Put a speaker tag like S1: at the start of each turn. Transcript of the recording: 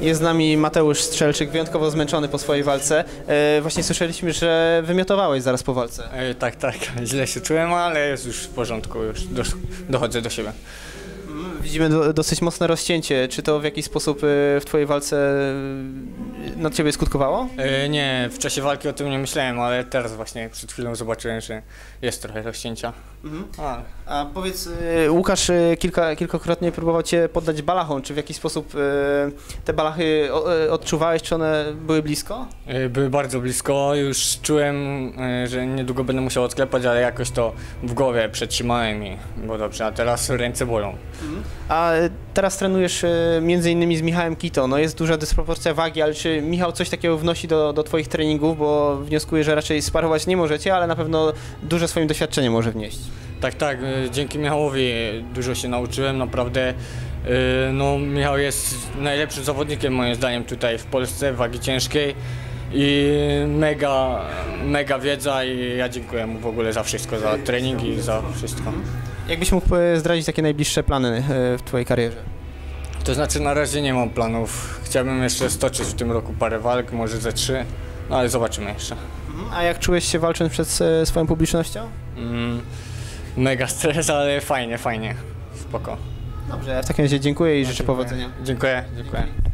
S1: Jest z nami Mateusz Strzelczyk, wyjątkowo zmęczony po swojej walce. E, właśnie słyszeliśmy, że wymiotowałeś zaraz po walce.
S2: E, tak, tak, źle się czułem, ale jest już w porządku, już dochodzę do siebie.
S1: Widzimy do, dosyć mocne rozcięcie. Czy to w jakiś sposób e, w twojej walce e, na ciebie skutkowało?
S2: E, nie, w czasie walki o tym nie myślałem, ale teraz właśnie przed chwilą zobaczyłem, że jest trochę rozcięcia. A,
S1: A powiedz, e, Łukasz kilka, kilkakrotnie próbował cię poddać balachom. Czy w jakiś sposób te balachy odczuwałeś, czy one były blisko?
S2: e, były bardzo blisko, już czułem, e, że niedługo będę musiał odklepać, ale jakoś to w głowie przetrzymałem i było dobrze, a teraz ręce bolą.
S1: A teraz trenujesz e, między innymi z Michałem Kito. No jest duża dysproporcja wagi, ale czy Michał coś takiego wnosi do, do twoich treningów, bo wnioskuję, że raczej sparować nie możecie, ale na pewno duże swoim doświadczeniem może wnieść.
S2: Tak, tak, e, dzięki Michałowi dużo się nauczyłem, naprawdę. e, No, Michał jest najlepszym zawodnikiem moim zdaniem tutaj w Polsce wagi ciężkiej i mega, mega wiedza i ja dziękuję mu w ogóle za wszystko, za treningi i za wszystko.
S1: Jakbyś mógł e, zdradzić takie najbliższe plany e, w twojej karierze?
S2: To znaczy na razie nie mam planów, chciałbym jeszcze stoczyć w tym roku parę walk, może ze trzy, no ale zobaczymy jeszcze.
S1: A jak czułeś się walcząc przed e, swoją publicznością?
S2: Mm, mega stres, ale fajnie, fajnie, spoko.
S1: Dobrze, w takim razie dziękuję i życzę powodzenia.
S2: Dziękuję, dziękuję.